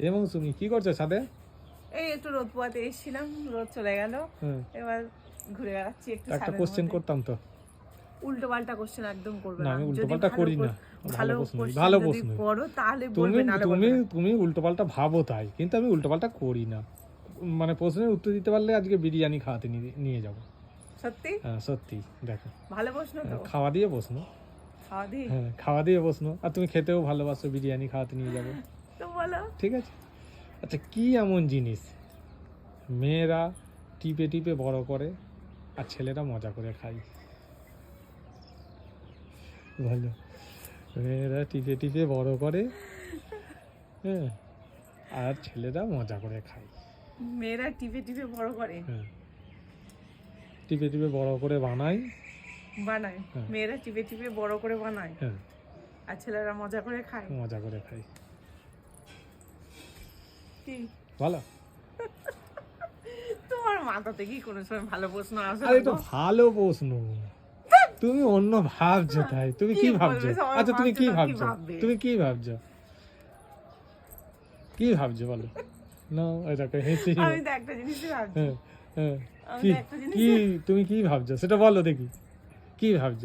এবং তুমি কি করছ ছাদে? এই একটু রোদ পোয়াতে এসেছিলাম রোদ চলে গেল। হ্যাঁ এবার ঘুরে বেড়াচ্ছি একটু একটা কোশ্চেন করতাম তো। উল্টো পাল্টা কোশ্চেন একদম করবে না, না। আমি যদি উল্টোপাল্টা ভালো করি না। ভালো ভালো প্রশ্ন। করো তাহলে বলবে নাহলে তুমি না। তুমি উল্টোপাল্টা ভাবো তাই কিন্তু আমি উল্টোপাল্টা করি না। মানে প্রশ্নের উত্তর দিতে পারলে আজকে বিরিয়ানি খাওয়াতে নিয়ে- যাব। সত্যি? হ্যাঁ সত্যি দেখো। ভালো প্রশ্ন তো। খাওয়া দিয়ে প্রশ্ন। খাওয়া দিই হ্যাঁ খাওয়া দিয়ে প্রশ্ন। আর তুমি খেতেও ভালোবাসো বিরিয়ানি খাওয়াতে নিয়ে যাব। বলো। ঠিক আছে? আচ্ছা কি এমন জিনিস মেয়েরা টিপে টিপে বড় করে আর ছেলেরা মজা করে খায়? ভালো মেয়েরা টিপে টিপে বড় করে হ্যাঁ আর ছেলেরা মজা করে খায়। মেয়েরা টিপে টিপে বড় করে? হ্যাঁ। টিপে টিপে বড় করে বানায়। বানায়? হ্যাঁ। মেয়েরা টিপে টিপে বড় করে বানায়? হ্যাঁ। আর ছেলেরা মজা করে খায়? মজা করে খায়। কি? ভালো তোমার কোনো সময় ভালো প্রশ্ন আসে? আরে তো ভালো প্রশ্ন। তুমি অন্য ভাবছ তাই। তুমি কি ভাবছ? আচ্ছা তুমি কি ভাবছে? তুমি কি ভাবছ? কি ভাবছ বলো? না হেসে আমি তো একটা জিনিসই ভাবছি। হ্যাঁ হ্যাঁ। কি তুমি কি ভাবছ? সেটা বলো দেখি। কি ভাবছ?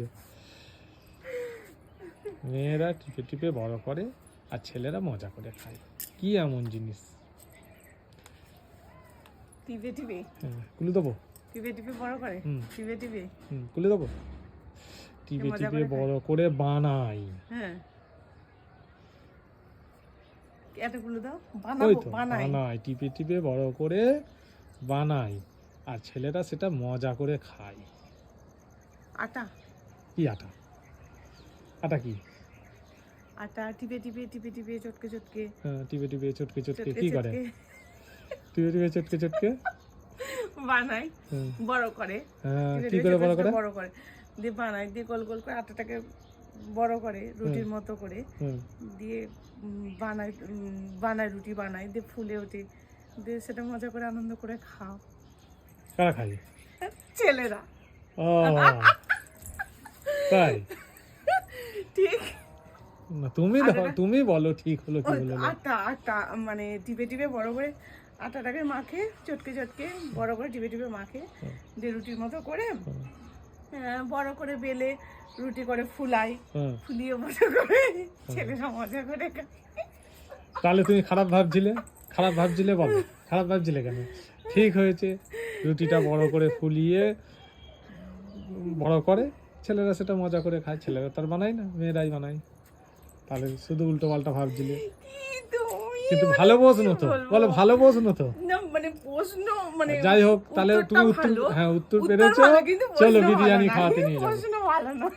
মেয়েরা টিপে টিপে বড় করে আর ছেলেরা মজা করে খায়। কি এমন জিনিস? টিপে টিপে হ্যাঁ কুলু দেবো? টিপে টিপে বড় করে। টিপে টিপে হুম কুলে দেবো? টিপে টিপে করে খায়? বড় করে বানাই। হ্যাঁ। এতগুলো দাও। বানাবো বানাই। বানাই। টিপে টিপে বড় করে বানাই। আর ছেলেরা সেটা মজা করে খায়। আটা। কি আটা? আটা কি? আটা টিপে টিপে টিপে টিপে চটকে চটকে। হ্যাঁ, টিপে টিপে চটকে চটকে। চটকে কি করে? চটকে চটকে চটকে বানাই বড় করে। হ্যাঁ, কি করে বড় করে? বড় করে। দিয়ে বানাই দিয়ে গোল গোল করে আটাটাকে বড় করে রুটির মতো করে। দিয়ে বানাই বানাই রুটি বানাই দিয়ে ফুলে ওঠে। দিয়ে সেটা মজা করে আনন্দ করে খাও। কারা খায়? ছেলেরা। ও তাই? ঠিক। তুমি আরে তুমি বলো ঠিক হলো কি হলো আটা আটা মানে টিপে টিপে বড় করে আটাটাকে মাখে চটকে চটকে বড় করে টিপে টিপে মাখে দিয়ে রুটির মতো করে হুম, বড় করে বেলে রুটি করে ফুলাই ফুলিয়ে বড় করে ছেলেরা মজা করে তাহলে তুমি খারাপ ভাবছিলে? খারাপ ভাবছিলে বলো। খারাপ ভাবছিলে কেন? ঠিক হয়েছে। রুটিটা বড় করে ফুলিয়ে বড় করে ছেলেরা সেটা মজা করে খায়। ছেলেরা তার বানায় না মেয়েরাই বানায়। তাহলে শুধু উল্টো পাল্টা ভাবছিলে কিন্তু ভালো প্রশ্ন তো। বলো ভালো প্রশ্ন তো। মানে প্রশ্ন মানে যাই হোক তাহলে তুমি উত্তর হ্যাঁ উত্তর পেরেছ। চলো বিরিয়ানি খাওয়াতে নিয়ে যাব। প্রশ্ন ভালো নয়